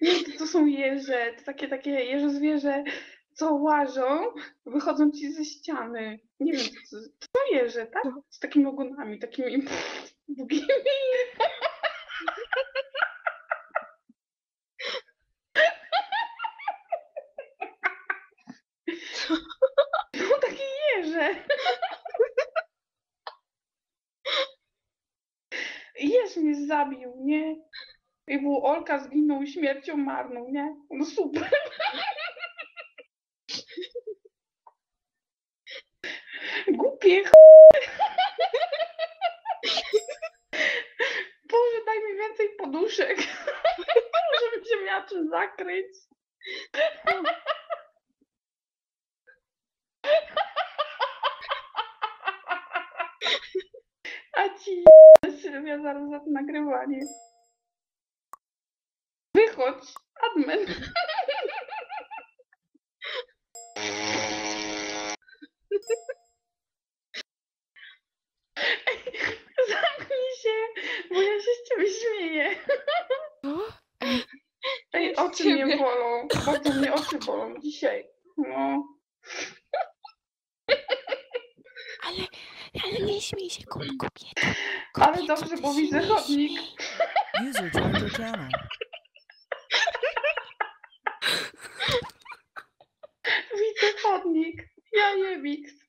To, są jeże, to takie, takie jeże zwierzę, co łażą, wychodzą ci ze ściany. Nie wiem, to, to jeże, tak? Z takimi ogonami, takimi długimi. No takie jeże. Jeż mnie zabił, nie? I był Olka zginął śmiercią marną, nie? No super. Głupie ch... Boże, daj mi więcej poduszek. Żebym się miała czym zakryć. A ci Sylwia zaraz za to nagrywanie. Wychodź, admin. Ej, Zamknij się, bo ja się z ciebie śmieję. Ej, oczy mnie bolą. Bardzo mnie oczy bolą dzisiaj. No. Ale, ale nie śmiej się, ko- kobieto. Ale dobrze, bo widzę chodnik. User joined your channel. Widzę chodnik. Ja jebik.